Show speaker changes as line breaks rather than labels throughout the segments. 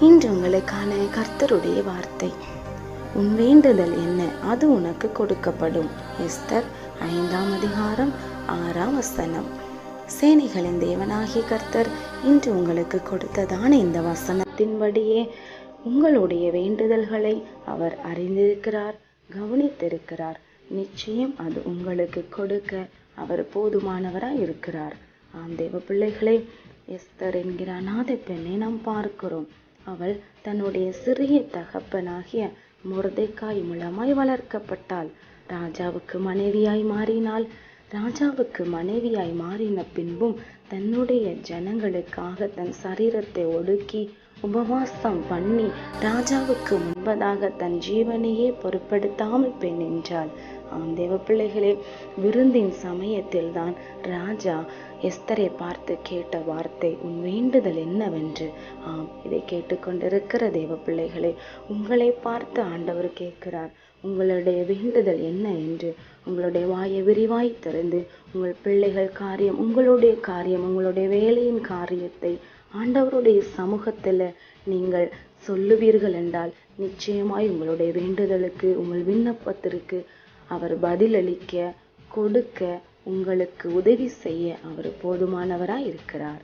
இன்று உங்களுக்கான கர்த்தருடைய வார்த்தை. உன் வேண்டுதல் என்ன? அது உனக்கு கொடுக்கப்படும். எஸ்தர் ஐந்தாம் அதிகாரம் ஆறாம் வசனம். சேனைகளின் தேவனாகிய கர்த்தர் இன்று உங்களுக்கு கொடுத்ததான இந்த வசனத்தின்படியே உங்களுடைய வேண்டுதல்களை அவர் அறிந்திருக்கிறார் கவனித்திருக்கிறார். நிச்சயம் அது உங்களுக்கு கொடுக்க அவர் போதுமானவராக இருக்கிறார். ஆம் தேவ பிள்ளைகளே எஸ்தர் என்கிற அநாத பெண்ணை நாம் பார்க்கிறோம். அவள் தன்னுடைய சிறிய தகப்பனாகிய முருதைக்காய் மூலமாய் வளர்க்கப்பட்டாள். ராஜாவுக்கு மனைவியாய் மாறினாள். ராஜாவுக்கு மனைவியாய் மாறின பின்பும் தன்னுடைய ஜனங்களுக்காக தன் சரீரத்தை ஒடுக்கி உபவாசம் பண்ணி ராஜாவுக்கு முன்பதாக தன் ஜீவனையே பொருட்படுத்தாமல் பெண் என்றாள் ஆம் தேவ பிள்ளைகளே விருந்தின் சமயத்தில் தான் ராஜா எஸ்தரை பார்த்து கேட்ட வார்த்தை உன் வேண்டுதல் என்னவென்று? ஆம் இதை கேட்டுக்கொண்டிருக்கிற தேவ பிள்ளைகளே உங்களை பார்த்து ஆண்டவர் கேட்கிறார். உங்களுடைய வேண்டுதல் என்ன என்று? உங்களுடைய வாயை விரிவாய் திறந்து உங்கள் பிள்ளைகள் காரியம் உங்களுடைய காரியம் உங்களுடைய வேலையின் காரியத்தை ஆண்டவருடைய சமூகத்தில் நீங்கள் சொல்லுவீர்கள் என்றால் நிச்சயமாய் உங்களுடைய வேண்டுதலுக்கு உங்கள் விண்ணப்பத்திற்கு அவர் பதிலளிக்க கொடுக்க உங்களுக்கு உதவி செய்ய அவர் போதுமானவராக இருக்கிறார்.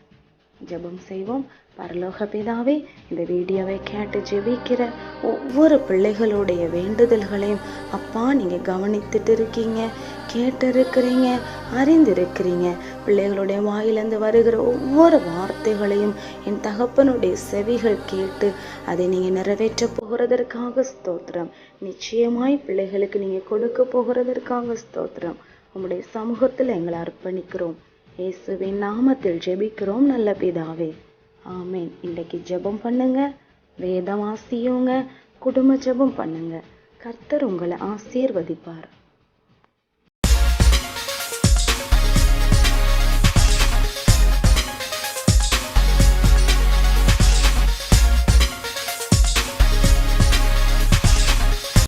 ஜெபம் செய்வோம். பரலோக பிதாவே இந்த வீடியோவை கேட்டு ஜெபிக்கிற ஒவ்வொரு பிள்ளைகளுடைய வேண்டுதல்களையும் அப்பா நீங்கள் கவனித்துட்டு இருக்கீங்க கேட்டிருக்கிறீங்க அறிந்திருக்கிறீங்க பிள்ளைகளுடைய வாயிலிருந்து வருகிற ஒவ்வொரு வார்த்தைகளையும் என் தகப்பனுடைய செவிகள் கேட்டு அதை நீங்கள் நிறைவேற்ற போகிறதற்காக ஸ்தோத்திரம். நிச்சயமாய் பிள்ளைகளுக்கு நீங்கள் கொடுக்க போகிறதற்காக ஸ்தோத்திரம். உங்களுடைய சமூகத்தில் எங்களை அர்ப்பணிக்கிறோம். இயேசுவின் நாமத்தில் ஜெபிக்கிறோம் நல்ல பிதாவே. ஆமேன். இன்றைக்கு ஜெபம் பண்ணுங்க. வேதம் ஆசியோங்க குடும்ப ஜெபம் பண்ணுங்க. கர்த்தர் உங்களை ஆசீர்வதிப்பார்.